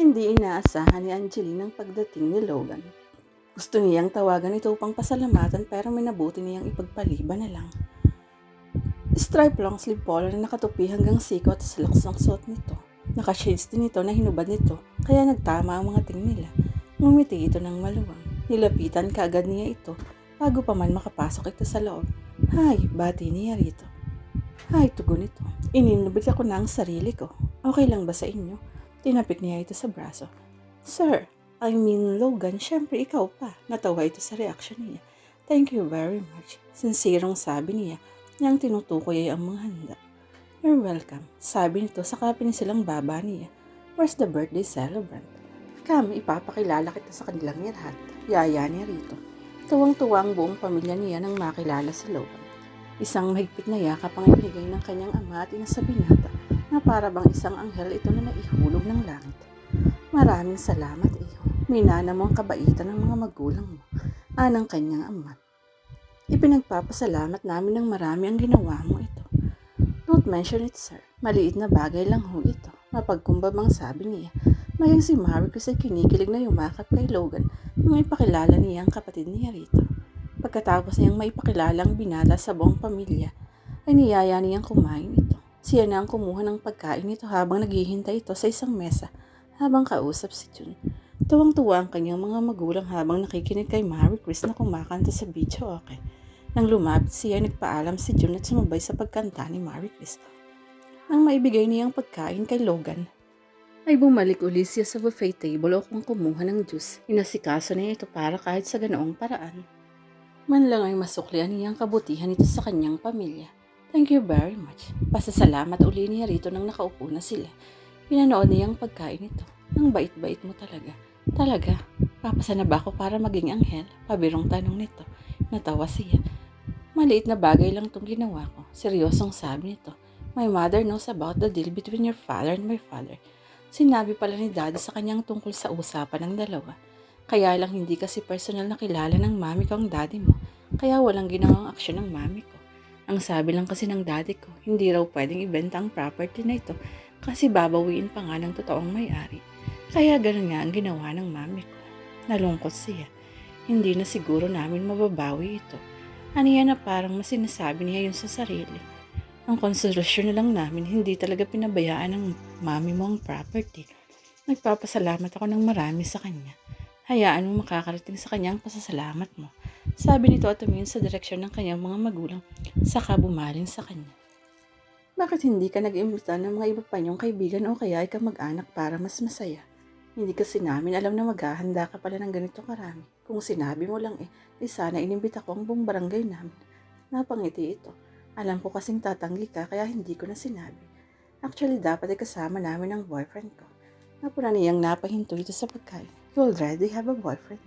Hindi inaasahan ni Angeline ang pagdating ni Logan. Gusto niyang tawagan ito upang pasalamatan pero may nabuti niyang ipagpaliban na lang. Stripe long sleeve polo na nakatupi hanggang siko at slacks ang suot nito. Nakashades din ito na hinubad nito kaya nagtama ang mga tingin nila. Ngumiti ito ng maluwang. Nilapitan kaagad niya ito bago pa man makapasok ito sa loob. Hay, bati niya rito. Hay, tugon ito. Ininubig ako na ang sarili ko. Okay lang ba sa inyo? Tinapik niya ito sa braso. Sir, I mean Logan, syempre ikaw pa. Natawa ito sa reaksyon niya. Thank you very much. Sincерong sabi niya niyang tinutukoy ay ang mga handa. You're welcome, sabi nito sa silang baba niya. Where's the birthday celebrant? Come, ipapakilala kita sa kanilang lahat. Yaya niya rito. Tuwang-tuwa ang buong pamilya niya nang makilala sa Logan. Isang mahigpit na yakap ang ibinigay ng kanyang ama at ina sa binata na para bang isang anghel ito na naihulog ng langit. Maraming salamat, iyo. Minana mo ang kabaitan ng mga magulang mo, anang kanyang ama. Ipinagpapasalamat namin ng marami ang ginawa mo ito. Don't mention it, sir. Maliit na bagay lang ho ito. Mapagkumbabang sabi niya. Mayang si Marcus ay kinikilig na yumakap kay Logan nung ipakilala niya ang kapatid niya rito. Pagkatapos niyang maipakilala ang binata sa buong pamilya, ay niyaya niyang kumain ito. Siya na ang kumuha ng pagkain nito habang naghihintay ito sa isang mesa habang kausap si Jun. Tuwang-tuwa ang kanyang mga magulang habang nakikinig kay Mary Chris na kumakanta sa video okay. Nang lumapit siya, nagpaalam si Jun at sumabay sa pagkanta ni Mary Chris. Nang maibigay niyang pagkain kay Logan, ay bumalik uli siya sa buffet table upang kumuha ng juice. Inasikaso niya ito para kahit sa ganoong paraan. Man lang ay masuklian niyang kabutihan ito sa kanyang pamilya. Thank you very much. Pasasalamat uli niya rito nang nakaupo na sila. Pinanood niya ang pagkain ito. Ang bait-bait mo talaga. Talaga, papasa na ba ako para maging anghel? Pabirong tanong nito. Natawa siya. Maliit na bagay lang itong ginawa ko. Seryosong sabi nito. My mother knows about the deal between your father and my father. Sinabi pala ni daddy sa kanyang tungkol sa usapan ng dalawa. Kaya lang hindi kasi personal na kilala ng mami ko ang daddy mo. Kaya walang ginawang aksyon ng mami ko. Ang sabi lang kasi ng daddy ko, hindi raw pwedeng ibenta ang property na ito kasi babawiin pa nga ng totoong may-ari. Kaya ganun nga ang ginawa ng mami ko. Nalungkot siya. Hindi na siguro namin mababawi ito. Aniya na parang masinasabi niya yun sa sarili. Ang konsolasyon na lang namin, hindi talaga pinabayaan ng mami mo ang property. Nagpapasalamat ako ng marami sa kanya. Hayaan mo makakarating sa kanya ang pasasalamat mo. Sabi nito at tumingin sa direksyon ng kanyang mga magulang, saka bumaling sa kanya. Bakit hindi ka nag-imbita ng mga iba pa niyong kaibigan o kaya ikaw mag-anak para mas masaya? Hindi kasi namin alam na maghahanda ka pala ng ganito karami. Kung sinabi mo lang eh, eh sana inimbita ko ang buong barangay namin. Napangiti ito. Alam ko kasing tatanggi ka kaya hindi ko na sinabi. Actually, dapat ay kasama namin ang boyfriend ko. Napuna niyang napahinto ito sa pagkain. You already have a boyfriend.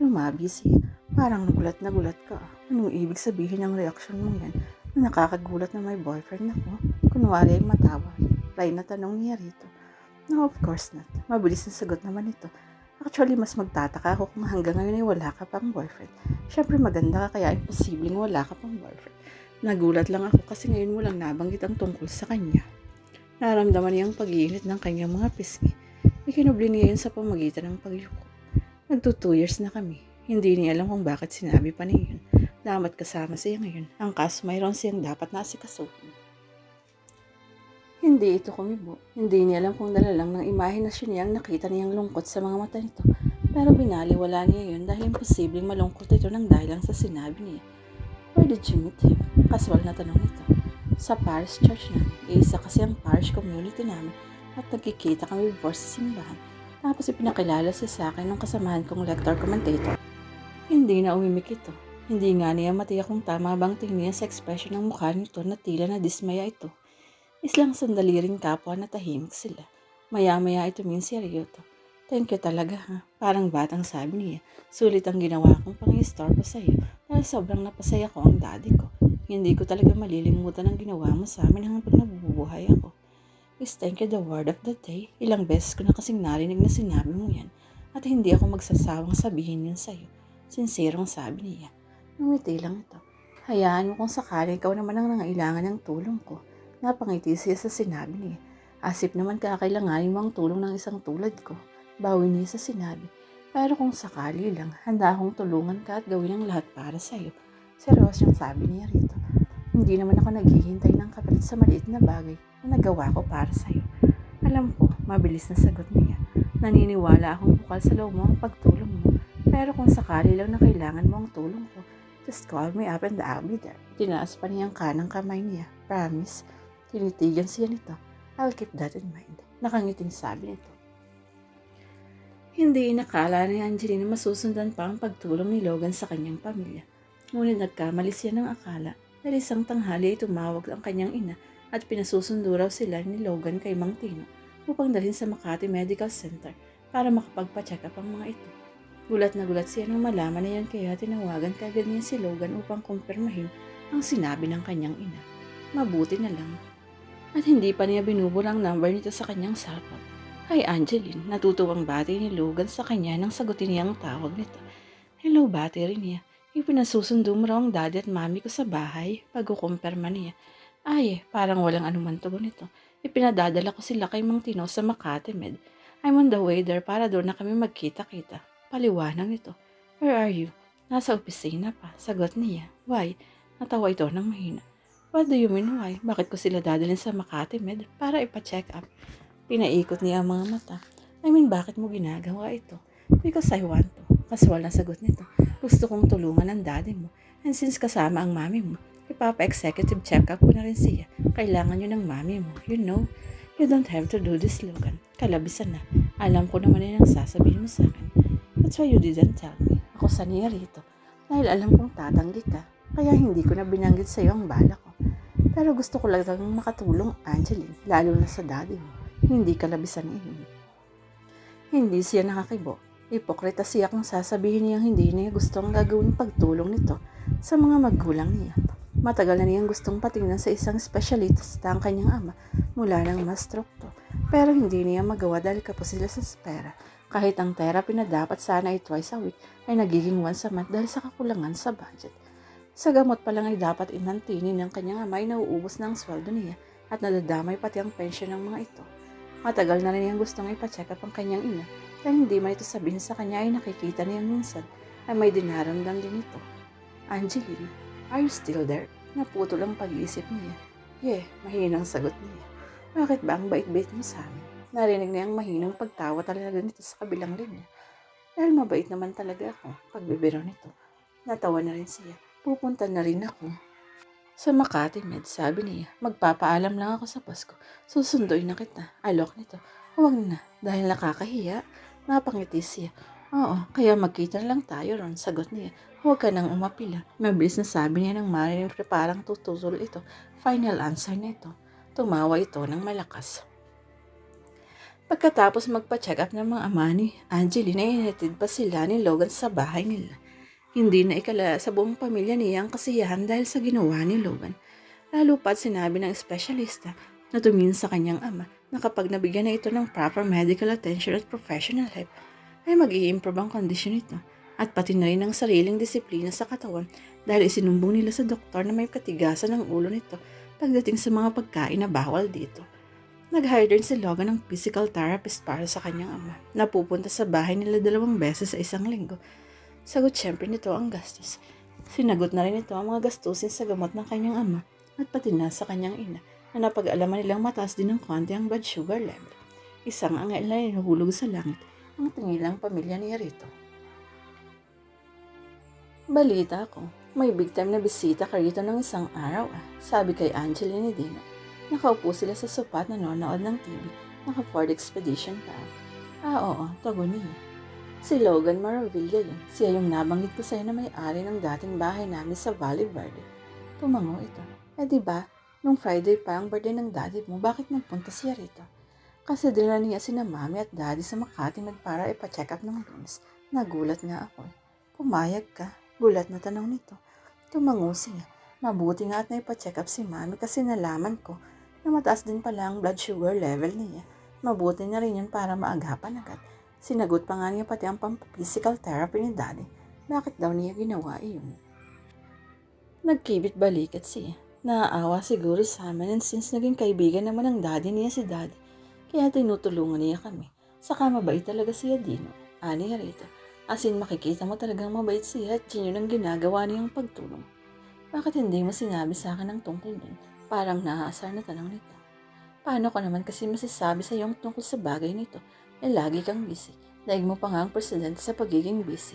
Lumabi siya. Parang nagulat na gulat ka. Anong ibig sabihin ng reaksyon mong yan? Na nakakagulat na may boyfriend ako. Kunwari ay matawa. Ray na tanong niya rito. No, of course not. Mabilis na sagot naman ito. Actually, mas magtataka ako kung hanggang ngayon ay wala ka pang boyfriend. Siyempre maganda ka kaya imposibleng wala ka pang boyfriend. Nagulat lang ako kasi ngayon mo lang nabanggit ang tungkol sa kanya. Naramdaman niya ang pag-iinit ng kanyang mga pisngi. Ikinubli niya yun sa pamagitan ng pagyuko. Nagto two years na kami. Hindi niya alam kung bakit sinabi pa niya yun. Damat kasama siya ngayon. Ang kaso mayroon siyang dapat na asikasuhin. Hindi ito kumibo. Hindi niya alam kung dala lang ng imahinasyon niya ang nakita niyang lungkot sa mga mata nito. Pero binaliwala niya yun dahil imposibleng malungkot ito ng dahil lang sa sinabi niya. Where did you meet him? Kaswal na tanong nito. Sa parish church namin. Isa kasi ang parish community namin at nagkikita kami before sa simbahan. Tapos ipinakilala siya sa akin ng kasamahan kong lector commentator. Hindi na umimik ito. Hindi nga niya matiyak kung tama bang tingin niya sa ekspresyon ng mukha nito na tila na dismaya ito. Islang sandali rin kapwa na tahimik sila. Maya-maya ito min si. Thank you talaga ha. Parang batang sabi niya. Sulit ang ginawa kong pang-store pa sa'yo dahil sobrang napasaya ko ang daddy ko. Hindi ko talaga malilimutan ang ginawa mo sa amin hanggang nabubuhay ako. Is thank you the word of the day. Ilang beses ko na kasing narinig na sinabi mo yan at hindi ako magsasawang sabihin yun sa'yo. Sinserong sabi niya. Ngumiti lang ito. Hayaan mo kung sakali ikaw naman ang nangailangan ng tulong ko. Napangiti siya sa sinabi niya. Asip naman kakailanganin mo ang tulong ng isang tulad ko. Bawi niya sa sinabi. Pero kung sakali lang, handa akong tulungan ka at gawin ang lahat para sa'yo. Seryosong sabi niya rito. Hindi naman ako naghihintay ng kapalit sa maliit na bagay na nagawa ko para sa'yo. Alam ko, mabilis na sagot niya. Naniniwala akong bukal sa loob mo ang pagtulong mo. Pero kung sakali lang na kailangan mo ang tulong ko, just call me up and I'll be there. Tinaas pa niya ang kanang kamay niya. Promise. Tinitigan siya nito. I'll keep that in mind. Nakangiting sabi nito. Hindi inakala ni Angelina masusundan pa ang pagtulong ni Logan sa kanyang pamilya. Ngunit nagkamali siya ng akala dahil isang tanghali ay tumawag ang kanyang ina at pinasusundo raw sila ni Logan kay Mang Tino upang dalhin sa Makati Medical Center para makapagpa-check up ang mga ito. Gulat na gulat siya nang malaman na yan kaya tinawagan kagad niya si Logan upang kumpirmahin ang sinabi ng kanyang ina. Mabuti na lang. At hindi pa niya binubura ang number nito sa kanyang cellphone. Kay Angeline, natutuwang bati ni Logan sa kanya nang sagutin niya ang tawag nito. Hello, rin niya. Ipinasusundo mo raw ang daddy at mami ko sa bahay pag kukumpirma niya. Ay, parang walang anuman tugon nito. Ipinadadala ko sila kay Mang Tino sa Makati Med. I'm on the way there para doon na kami magkita-kita. Paliwanag nito. Where are you? Nasa opisina pa. Sagot niya. Why? Natawa ito ng mahina. What do you mean why? Bakit ko sila dadalhin sa Makati Med para ipa-check up? Pinaikot niya ang mga mata. I mean, bakit mo ginagawa ito? Because I want to. Kaswal na sagot nito. Gusto kong tulungan ang daddy mo. And since kasama ang mami mo, ipapa-executive check-up ko na rin siya. Kailangan yun ng mami mo. You know, you don't have to do this, Logan. Kalabisan na. Alam ko naman yun ang sasabihin mo sa akin. That's why you didn't tell me. Ako saniya rito. Dahil alam kong tatanggi ka. Kaya hindi ko na binanggit sa iyo ang bala ko. Pero gusto ko lang makatulong, Angeline. Lalo na sa daddy mo. Hindi kalabisan iyon. Hindi siya nakakibo. Ipokrita siya kung sasabihin niyang hindi niya gustong gagawin pagtulong nito sa mga magulang niya. Matagal na niyang gustong patingnan sa isang specialista ang kanyang ama mula nang ma-stroke to. Pero hindi niya magawa dahil kapos sila sa espera. Kahit ang therapy na dapat sana ay twice a week ay nagiging once a month dahil sa kakulangan sa budget. Sa gamot pa lang ay dapat inantinin ng kanyang ama ay nauubos na ang sweldo niya at nadadamay pati ang pensyon ng mga ito. Matagal na rin niyang gustong ipacheck up ang kanyang ina dahil hindi man ito sabihin sa kanya ay nakikita niya minsan ay may dinaramdam din ito. Angeline, are you still there? Naputol ang pag-iisip niya. Yeah, mahinang sagot niya. Bakit ba ang bait-bait mo sa amin? Narinig niya ang mahinang pagtawa talaga nito sa kabilang linya. Dahil mabait naman talaga ako, pagbibiro nito. Natawa na rin siya. Pupunta na rin ako. Sa Makati Med, sabi niya, magpapaalam lang ako sa Pasko. Susunduin na kita. Alok nito. Huwag na, dahil nakakahiya. Napangiti siya. Oo, kaya magkita lang tayo ron, sagot niya. Huwag ka nang umapila. Mabilis na sabi niya ng na parang tututol ito. Final answer na ito. Tumawa ito ng malakas. Pagkatapos magpa-check up ng mga ama ni Angeline, inatid pa sila ni Logan sa bahay nila. Hindi na ikala sa buong pamilya niya ang kasiyahan dahil sa ginawa ni Logan. Lalo pa't sinabi ng espesyalista na tumingin sa kanyang ama na kapag nabigyan na ito ng proper medical attention at professional help, ay mag improve ang kondisyon nito at pati na rin ang sariling disiplina sa katawan dahil isinumbong nila sa doktor na may katigasan ng ulo nito pagdating sa mga pagkain na bawal dito. Nag-hire din si Logan ng physical therapist para sa kanyang ama na pupunta sa bahay nila dalawang beses sa isang linggo. Sagot syempre nito ang gastos. Sinagot na rin ito ang mga gastusin sa gamot ng kanyang ama at pati na sa kanyang ina na napag-alaman nilang mataas din ng konti ang blood sugar level. Isang ang na hinuhulog sa langit ang tingilang pamilya niya rito. Balita ko, may big time na bisita ka rito ng isang araw ah, sabi kay Angela ni Dino. Nakaupo sila sa sopat na nanonood ng TV. Naka-Ford Expedition pa. Ah, oo, tago niya. Si Logan Maravilla yun. Siya yung nabanggit ko sa'yo na may-ari ng dating bahay namin sa Valley Verde. Tumango ito. Eh di ba, nung Friday pa ang birthday ng daddy mo, bakit nagpunta siya rito? Kasi dinala niya sina mami at daddy sa Makati med para ipa-check up ng lunes. Nagulat nga ako. Pumayag ka. Gulat na tanong nito. Tumango siya. Mabuti nga at naipa-check up si mami kasi nalaman ko na mataas din pala ang blood sugar level niya. Mabuti na rin yun para maagapan agad. Sinagot pa nga niya pati ang physical therapy ni daddy. Bakit daw niya ginawa iyon? Nagkibit balikat siya. Naaawa siguro sa amin and since naging kaibigan naman ng daddy niya si daddy, Kaya tinutulungan niya kami. Saka mabait talaga siya Dino. Ani rito. As in makikita mo talagang mabait at yun ang ginagawa niyang pagtulong. Bakit hindi mo sinabi sa akin ang tungkol dun? Parang naaasar na tanong nito. Paano ko naman kasi masasabi sa iyong tungkol sa bagay nito? Eh lagi kang busy. Daig mo pa nga ang presidente sa pagiging busy.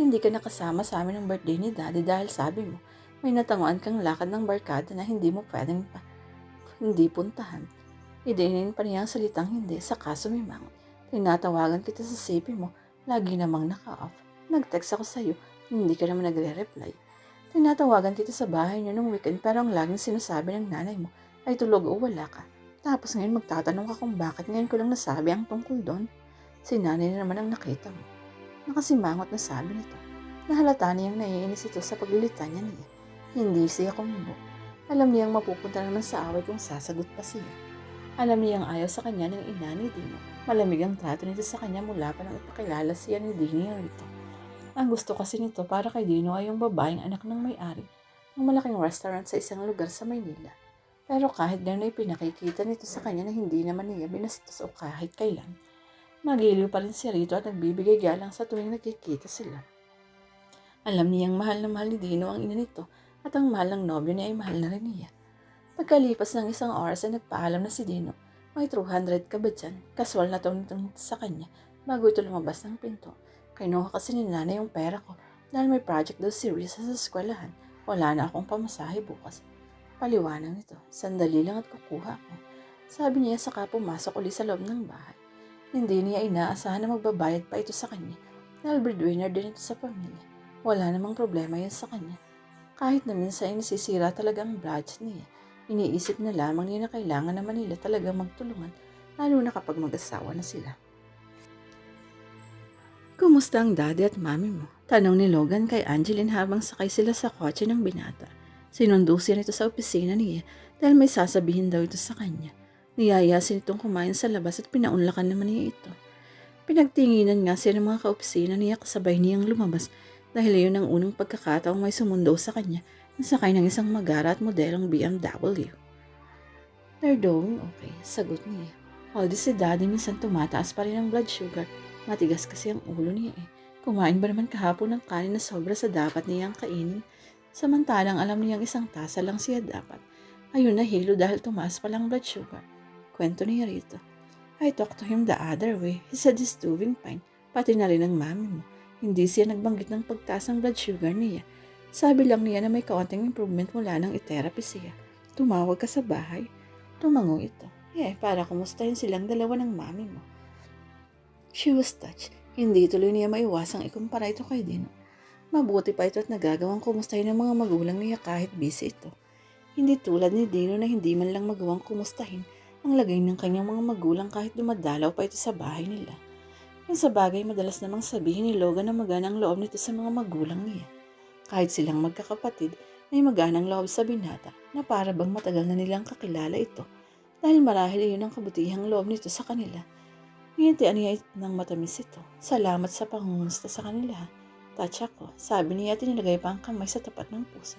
Hindi ka nakasama sa amin ng birthday ni daddy dahil sabi mo, may natanguan kang lakad ng barkada na hindi mo pwedeng pa. Hindi puntahan. Idinin pa niya ang salitang hindi sa kaso may mangot. Tinatawagan kita sa CP mo, lagi namang naka-off. Nag-text ako sa'yo, hindi ka naman nagre-reply. Tinatawagan kita sa bahay niyo nung weekend pero ang laging sinasabi ng nanay mo ay tulog o wala ka. Tapos ngayon magtatanong ka kung bakit ngayon ko lang nasabi ang tungkol doon. Si nanay na naman ang nakita mo. Nakasimangot na sabi nito. Nahalata niyang naiinis ito sa paglilitanya niya. Hindi siya kumubo. Alam niyang mapupunta naman sa away kung sasagot pa siya. Alam niyang ayaw sa kanya ng ina ni Dino. Malamig ang trato nito sa kanya mula pa nang ipakilala siya ni Dino rito. Ang gusto kasi nito para kay Dino ay yung babaeng anak ng may-ari ng malaking restaurant sa isang lugar sa Maynila. Pero kahit gano'n ay pinakikita nito sa kanya na hindi naman niya binastos o kahit kailan. Magiliw pa rin si Rito at nagbibigay galang sa tuwing nagkikita sila. Alam niyang mahal na mahal ni Dino ang ina nito at ang mahal ng nobyo niya ay mahal na rin niya. Pagkalipas ng isang oras ay nagpaalam na si Dino. May 200 ka ba dyan? Kaswal na tong sa kanya bago ito lumabas ng pinto. Kinuha kasi ni nanay yung pera ko dahil may project daw si Risa sa eskwelahan. Wala na akong pamasahe bukas. Paliwanag nito. Sandali lang at kukuha ko. Sabi niya saka pumasok uli sa loob ng bahay. Hindi niya inaasahan na magbabayad pa ito sa kanya dahil breadwinner din ito sa pamilya. Wala namang problema yun sa kanya. Kahit na minsan ay nasisira talaga ang budget niya. Iniisip na lamang niya na kailangan naman nila talaga magtulungan lalo na kapag mag-asawa na sila. Kumusta ang daddy at mami mo? Tanong ni Logan kay Angeline habang sakay sila sa kotse ng binata. Sinundo siya nito sa opisina niya dahil may sasabihin daw ito sa kanya. Niyayasin itong kumain sa labas at pinaunlakan naman niya ito. Pinagtinginan nga siya ng mga kaopisina niya kasabay niyang lumabas dahil iyon ang unang pagkakataong may sumundo sa kanya na sakay ng isang magara at modelong BMW. Doing okay, sagot niya. Although si daddy minsan tumataas pa rin ang blood sugar, matigas kasi ang ulo niya eh. Kumain ba naman kahapon ng kanin na sobra sa dapat niyang kainin? Samantalang alam niyang isang tasa lang siya dapat. Ayun na hilo dahil tumaas pa lang blood sugar. Kwento niya rito. I talked to him the other way. He said he's doing fine. Pati na rin ang mami mo. Hindi siya nagbanggit ng pagtaas ng blood sugar niya. Sabi lang niya na may kaunting improvement mula nang i-therapy siya. Tumawag ka sa bahay. Tumango ito. Eh, para kumustahin silang dalawa ng mami mo. She was touched. Hindi tuloy niya maiwasang ikumpara ito kay Dino. Mabuti pa ito at nagagawang kumustahin ng mga magulang niya kahit busy ito. Hindi tulad ni Dino na hindi man lang magawang kumustahin ang lagay ng kanyang mga magulang kahit dumadalaw pa ito sa bahay nila. Yung sa bagay madalas namang sabihin ni Logan na maganang loob nito sa mga magulang niya. Kahit silang magkakapatid, may maganang loob sa binata na para bang matagal na nilang kakilala ito dahil marahil iyon ang kabutihang loob nito sa kanila. Ngitian niya ng matamis ito. Salamat sa pangungumusta sa kanila. Touch ako. Sabi niya at inilagay pa ang kamay sa tapat ng puso.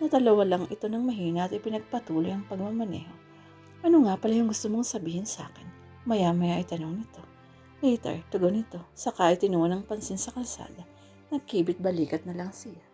Natalawa lang ito ng mahina at ipinagpatuloy ang pagmamaneho. Ano nga pala yung gusto mong sabihin sa akin? Maya-maya ay tanong nito. Later, tugon nito. Saka ay tinuwa ng pansin sa kalsada. Nagkibit balikat na lang siya.